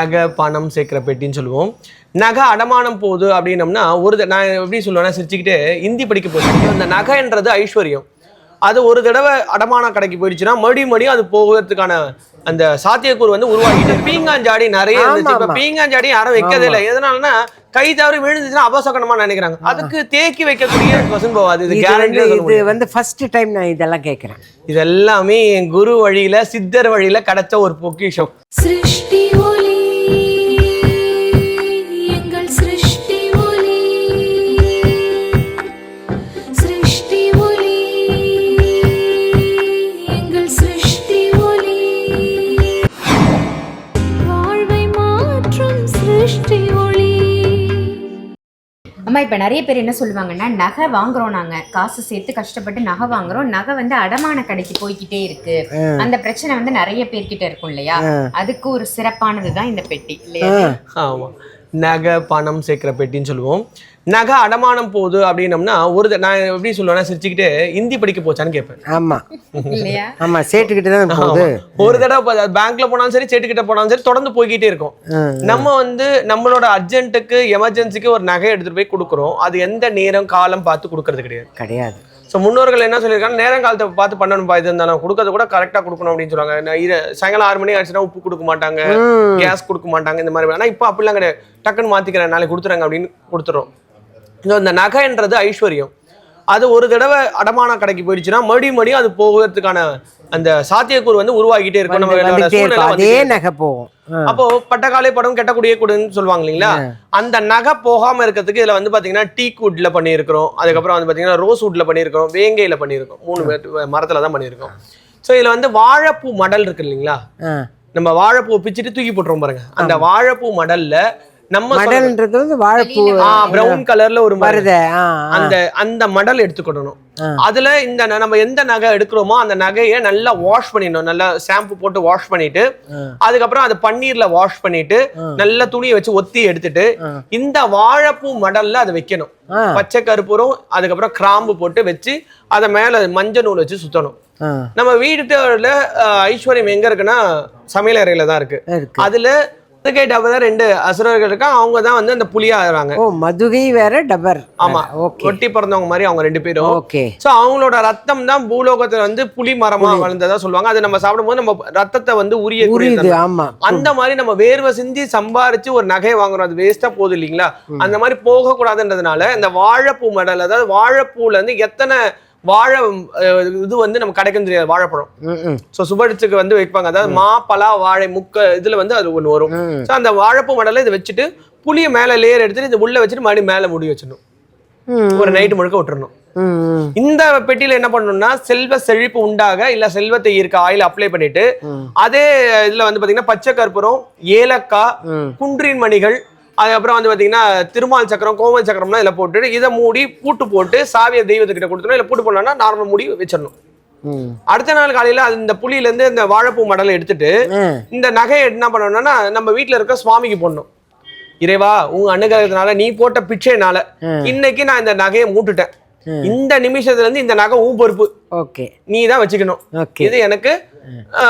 நகை பணம் சேர்க்கிற பெட்டின்னு சொல்லுவோம். நகை அடமானம் போகுது அப்படின்னம்னா ஒரு நான் எப்படி சொல்லுவேன்னா சிரிச்சுக்கிட்டு ஹிந்தி படிக்க போச்சு இந்த நகைன்றது ஐஸ்வர்யம். அது ஒரு தடவை அடமான கடைக்கு போயிடுச்சுன்னா மறுபடியும் மறுபடியும் அது போகிறதுக்கான அந்த சாத்தியக்கூறு வந்து உருவாகிட்டு பீங்காஞ்சாடி நிறைய இருந்துச்சு. இப்ப. பீங்காஞ்சாடி யாரும் வைக்கிறதே இல்லை. எதனாலன்னா கை தவறி விழுந்துச்சுன்னா அபசகனமா நினைக்கிறாங்க. அதுக்கு தேக்கி வைக்கக்கூடிய வசன் போவாது இது கேரண்டி இது வந்து ஃபர்ஸ்ட் டைம் நான் இதெல்லாம் கேட்குறேன். இது எல்லாமே என் குரு வழியில சித்தர் வழியில கிடைச்ச ஒரு பொக்கிஷம். சிருஷ்டி அம்மா இப்போ நிறைய பேர் என்ன சொல்லுவாங்கன்னா நகை வாங்குறோம் நாங்க. காசு சேர்த்து கஷ்டப்பட்டு நகை வாங்குறோம். நகை வந்து அடமான கடைக்கு போய்க்கிட்டே இருக்கு. அந்த பிரச்சனை வந்து நிறைய பேர்கிட்ட இருக்கும் இல்லையா? அதுக்கு ஒரு சிறப்பானது தான் இந்த பெட்டி இல்லையா? ஆமா. நகை பணம் சேர்க்கிற பெட்டின்னு சொல்லுவோம். நகை அடமானம் போகுது அப்படின்னம்னா ஒரு நான் எப்படி சொல்லுவேன்னா சிரிச்சுக்கிட்டு ஹிந்தி படிக்க போச்சான்னு கேட்பேன். ஆமா. இல்லையா? ஆமா சேட்டுக்கிட்ட தான் போகுது. ஒரு தடவை பேங்க்ல போனாலும் சரி சேட்டுக்கிட்ட போனாலும் சரி தொடர்ந்து போய்கிட்டே இருக்கும். நம்ம வந்து நம்மளோட அர்ஜென்ட்டுக்கு எமர்ஜென்சிக்கு ஒரு நகை எடுத்துட்டு போய் கொடுக்குறோம். அது எந்த நேரம் காலம் பார்த்து கொடுக்கறது கிடையாது. கிடையாது. ஸோ முன்னோர்கள் என்ன சொல்லியிருக்காங்க? நேரம் காலத்தை பார்த்து பண்ணணும்ப்பா இது இருந்தாலும் கொடுக்கறது கூட கரெக்டாக கொடுக்கணும் அப்படின்னு சொல்லுவாங்க. நான் சாயங்காலம் ஆறு மணி ஆச்சுன்னா உப்பு கொடுக்க மாட்டாங்க. கேஸ் கொடுக்க மாட்டாங்க இந்த மாதிரி. ஆனால் இப்போ அப்படிலாம் கிடையாது. டக்குன்னு மாற்றிக்கிறேன் நாளைக்கு கொடுத்துறாங்க அப்படின்னு கொடுத்துறோம். ஸோ இந்த நகைன்றது ஐஸ்வர்யம். அது ஒரு தடவை அடமான கடைக்கு போயிடுச்சுன்னா மறுபடியும் மறுபடியும் அது போகிறதுக்கான அந்த சாத்தியக்கூறு வந்து உருவாகிட்டே இருக்கும். நம்ம அதே நகை போகும். அப்போ பட்டக்காலை படம் கெட்டக்கூடிய கூடுன்னு சொல்லுவாங்க இல்லைங்களா? அந்த நகை போகாம இருக்கிறதுக்கு இதுல வந்து பாத்தீங்கன்னா டீ வுட்ல பண்ணியிருக்கிறோம். அதுக்கப்புறம் வந்து பாத்தீங்கன்னா ரோஸ் வுட்ல பண்ணியிருக்கோம் வேங்கையில பண்ணியிருக்கோம் மூணு மரத்துல தான் பண்ணியிருக்கோம் ஸோ இதுல வந்து வாழைப்பூ மடல் இருக்கு இல்லைங்களா. நம்ம வாழைப்பூ பிச்சுட்டு தூக்கி போட்டுருவோம் பாருங்க. அந்த வாழைப்பூ மடல்ல நம்ம மடல்ன்றது வந்து வாழைப்பூ பிரவுன் கலர்ல ஒரு வருத. அந்த அந்த மடல் எடுத்துக்கிடணும். ஆ. அதுல இந்த ந- நம்ம எந்த நகை எடுக்கிறோமோ அந்த நகையை நல்லா வாஷ் பண்ணிடணும். நல்லா ஷாம்பு போட்டு வாஷ் பண்ணிட்டு அதுக்கப்புறம் அதை பன்னீர்ல வாஷ் பண்ணிட்டு நல்ல துணியை வச்சு ஒத்தி எடுத்துட்டு இந்த வாழைப்பூ மடல்ல அதை வைக்கணும். பச்சை கருப்பூரம் அதுக்கப்புறம் கிராம்பு போட்டு வச்சு அதை மேல மஞ்சள் நூல் வச்சு சுத்தணும். நம்ம வீட்டுல ஐஸ்வர்யம் எங்க இருக்குன்னா சமையல் அறையில தான் இருக்கு. அதுல மதுகை டபர் ரெண்டு அசுரர்கள் இருக்காங்க. அவங்க தான் வந்து அந்த புலியா ஆகுறாங்க. ஓ மதுகை வேற டபர் ஆமா. ஓகே. ஒட்டி பிறந்தவங்க மாதிரி அவங்க ரெண்டு பேரும். ஓகே. சோ அவங்களோட ரத்தம் தான் பூலோகத்துல வந்து புலி மரமா வளர்ந்ததா சொல்லுவாங்க. அது நம்ம சாப்பிடும்போது நம்ம ரத்தத்தை வந்து உரிய புரியுது ஆமா. அந்த மாதிரி நம்ம வேர்வை சிந்தி சம்பாரிச்சு ஒரு நகையை வாங்குறோம். அது வேஸ்டா போகுது இல்லைங்களா? அந்த மாதிரி போக கூடாதுன்றதுனால இந்த வாழைப்பூ மெடல் அதாவது வாழைப்பூல இருந்து எத்தனை வாழை இது வந்து நம்ம கிடைக்கும் தெரியாது வாழைப்பழம். ஸோ சுபடிச்சுக்கு வந்து வைப்பாங்க. அதாவது மா. பலா வாழை முக்க இதுல வந்து அது ஒன்று வரும். ஸோ அந்த வாழைப்பூ மடலை இதை வச்சுட்டு புளியை மேலே லேயர் எடுத்துட்டு இது உள்ள வச்சுட்டு மறுபடியும் மேலே முடி வச்சிடணும். ஒரு நைட்டு முழுக்க விட்டுறணும். இந்த பெட்டியில என்ன பண்ணணும்னா செல்வ செழிப்பு உண்டாக இல்ல செல்வத்தை ஈர்க்க ஆயில் அப்ளை பண்ணிட்டு அதே இதுல வந்து பாத்தீங்கன்னா பச்சை கற்பூரம் ஏலக்காய். குன்றின் மணிகள் அதுக்கப்புறம் வந்து பாத்தீங்கன்னா திருமால் சக்கரம் கோமல் சக்கரம்லாம் இதுல போட்டுட்டு இதை மூடி பூட்டு போட்டு சாவியை தெய்வத்துக்கிட்ட கொடுத்துரும் இல்ல பூட்டு போடணும்னா நார்மல் மூடி வச்சிடணும். அடுத்த நாள் காலையில இந்த புளியில இருந்து இந்த வாழைப்பூ மடலை எடுத்துட்டு. இந்த நகையை என்ன பண்ணணும்னா நம்ம வீட்ல இருக்க சுவாமிக்கு போடணும். இறைவா உங்க அனுகிரகத்தினால நீ போட்ட பிச்சைனால இன்னைக்கு நான் இந்த நகையை மூட்டுட்டேன். இந்த நிமிஷத்துல இருந்து இந்த நகை உன் பொறுப்பு. ஓகே. நீ தான் வச்சுக்கணும் இது எனக்கு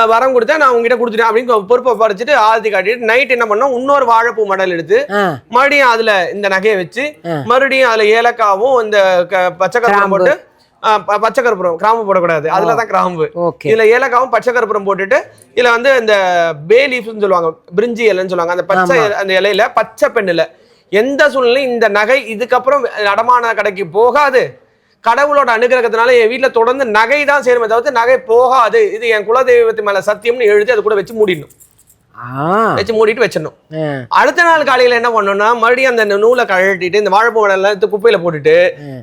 வரம் கொடுத்தா நான் உங்ககிட்ட கொடுத்துட்டேன் அப்படின்னு பொறுப்பை பறிச்சுட்டு ஆரத்தி காட்டிட்டு நைட் என்ன பண்ணோம்? இன்னொரு வாழைப்பூ மடல் எடுத்து மறுபடியும் அதுல இந்த நகையை வச்சு. மறுபடியும் அதுல ஏலக்காவும் இந்த க- பச்சை கருப்பூரம் கிராம்பு. போட்டு பச்சை கருப்பூரம் கிராம்பு போடக்கூடாது. அதுல தான் கிராம்பு. இதுல ஏலக்காவும் பச்சை கருப்பூரம் போட்டுட்டு இதுல வந்து இந்த பே லீஃப்னு சொல்லுவாங்க பிரிஞ்சி இலைன்னு சொல்லுவாங்க அந்த பச்சை அந்த இலையில பச்சை பெண்ணுல. எந்த சூழ்நிலையும் இந்த நகை இதுக்கப்புறம் அடமான கடைக்கு போகாது. கடவுளோட அனுகிரகத்தினால என் வீட்ல தொடர்ந்து நகை தான் சேருமே தவிர்த்து நகை போகாது. இது என் குலதெய்வத்து மேல சத்தியம்னு எழுதி அது கூட வச்சு மூடிடணும். ஆ. வச்சு மூடிட்டு வச்சிடணும். அடுத்த நாள் காலையில என்ன பண்ணணும்னா மறுபடியும் அந்த நூலை கழட்டிட்டு இந்த வாழைப்பூ மடலாம் எடுத்து குப்பையில போட்டுட்டு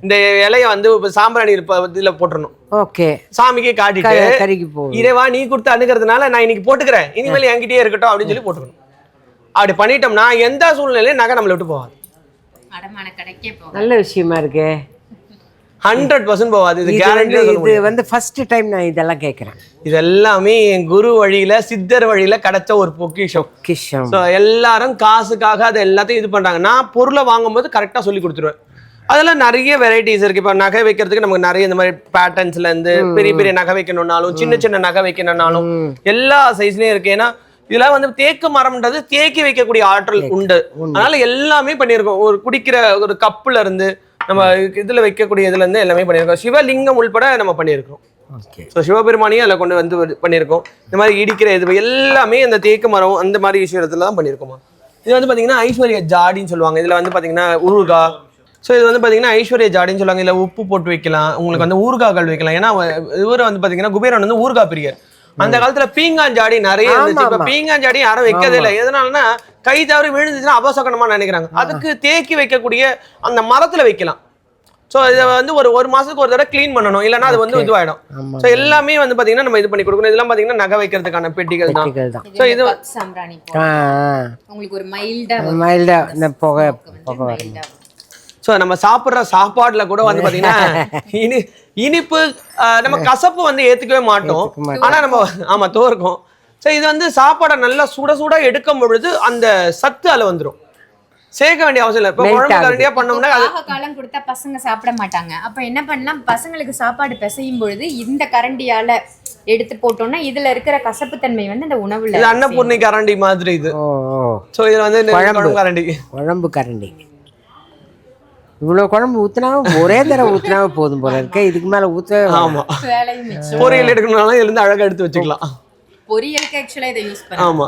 இந்த இலைய வந்து சாம்பிராணி இருப்ப இதுல போட்டுறணும் ஓகே. சாமிக்கு காட்டிட்டு இறைவா நீ கொடுத்து அணுகிறதுனால நான் இன்னைக்கு போட்டுக்கிறேன். இனிமேல் என்கிட்டயே இருக்கட்டும் அப்படின்னு சொல்லி போட்டுக்கணும். அப்படி பண்ணிட்டோம்னா எந்த சூழ்நிலையிலும் நகை நம்மளை விட்டு போகாது. அடமான கடைக்கே போகும் நல்ல விஷயமா இருக்கே. ஹண்ட்ரட் பர்சன்ட் போகாது. இது கேரண்டி இது வந்து ஃபர்ஸ்ட் டைம் நான் இதெல்லாம் கேட்குறேன் இது எல்லாமே என் குரு வழியில சித்தர் வழியில கிடைச்ச ஒரு பொக்கிஷம். கிஷம் ஸோ எல்லாரும் காசுக்காக அதை எல்லாத்தையும் இது பண்றாங்க. நான் பொருளை வாங்கும்போது கரெக்டாக சொல்லி கொடுத்துருவேன். அதில் நிறைய வெரைட்டிஸ் இருக்கு. இப்போ நகை வைக்கிறதுக்கு நமக்கு நிறைய இந்த மாதிரி பேட்டர்ன்ஸ்ல இருந்து பெரிய பெரிய நகை வைக்கணும்னாலும் சின்ன சின்ன நகை வைக்கணும்னாலும் எல்லா சைஸ்லயும் இருக்கு. ஏன்னா இதெல்லாம் வந்து தேக்கு மரம்ன்றது தேக்கி வைக்கக்கூடிய ஆற்றல் உண்டு. அதனால எல்லாமே பண்ணியிருக்கோம். ஒரு குடிக்கிற ஒரு கப்புல இருந்து நம்ம இதுல வைக்கக்கூடிய இதுல இருந்து எல்லாமே பண்ணியிருக்கோம். சிவலிங்கம் உள்பட நம்ம பண்ணியிருக்கோம். ஓகே ஸோ சிவபெருமானையும் அதில் கொண்டு வந்து பண்ணியிருக்கோம். இந்த மாதிரி இடிக்கிற இது எல்லாமே அந்த தேக்கு மரம் அந்த மாதிரி விஷயத்துல தான் பண்ணியிருக்கோமா? இது வந்து பார்த்தீங்கன்னா ஐஸ்வர்ய ஜாடின்னு சொல்லுவாங்க. இதில் வந்து பார்த்தீங்கன்னா ஊறுகாய் ஸோ இது வந்து பார்த்தீங்கன்னா ஐஸ்வர்ய ஜாடின்னு சொல்லுவாங்க. இதில் உப்பு போட்டு வைக்கலாம். உங்களுக்கு வந்து ஊறுகாய்கள் வைக்கலாம். ஏன்னா இவர் வந்து பார்த்தீங்கன்னா குபேரன் வந்து ஊறுகாய் பிரியர். அந்த காலத்துல பீங்கான் ஜாடி நிறைய இருந்துச்சு. இப்ப ஜாடி யாரும் வைக்கிறதே இல்லை எதனாலன்னா கை தவறி விழுந்துச்சுன்னா அபசகனமா நினைக்கிறாங்க. அதுக்கு தேக்கி வைக்கக்கூடிய அந்த மரத்துல வைக்கலாம். ஸோ இதை வந்து ஒரு ஒரு மாசத்துக்கு ஒரு தடவை க்ளீன் பண்ணணும். இல்லைன்னா அது வந்து இதுவாயிடும். ஸோ எல்லாமே வந்து பாத்தீங்கன்னா நம்ம இது பண்ணி கொடுக்கணும். இதெல்லாம் பாத்தீங்கன்னா நகை வைக்கிறதுக்கான பெட்டிகள் தான். So, இது-. உங்களுக்கு ஒரு மைல்டா மைல்டா இந்த புகை புகை ஸோ நம்ம சாப்பிட்ற சாப்பாடுல கூட வந்து பாத்தீங்கன்னா இனி இனிப்பு நம்ம கசப்பு வந்து ஏத்துக்கவே மாட்டோம். ஏத்துக்க மாட்டோம். ஆனா நம்ம ஆமா தோற்கும். ஸோ இது வந்து சாப்பாடை நல்லா சுட சுட எடுக்கும் பொழுது அந்த சத்து அதில் வந்துரும். சேர்க்க வேண்டிய அவசியம் இல்லை. இப்போ குழம்பு. கரண்டியா பண்ணோம்னா காலம் கொடுத்தா பசங்க சாப்பிட மாட்டாங்க. அப்ப என்ன பண்ணலாம்? பசங்களுக்கு சாப்பாடு பிசையும் பொழுது இந்த கரண்டியால எடுத்து போட்டோம்னா இதுல இருக்கிற கசப்புத்தன்மை வந்து அந்த உணவுல இது அன்னபூர்ணி கரண்டி மாதிரி இது. ஸோ இதுல வந்து இந்த. குழம்பு கரண்டி. குழம்பு கரண்டி. இவ்வளவு குழம்பு ஊத்தினா ஒரே தடவை ஊத்தினா போதும் போல இருக்க. இதுக்கு மேல ஊத்த ஆமா. பொரியல் எடுக்கணும்னாலும் இதுல இருந்து அழகா எடுத்து வச்சுக்கலாம். பொரியலுக்கு ஆக்சுவலா இதை யூஸ் பண்ணலாம். ஆமா.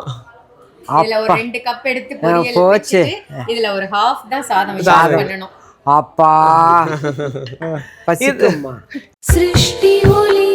அப்பா. சிருஷ்டி ஒலி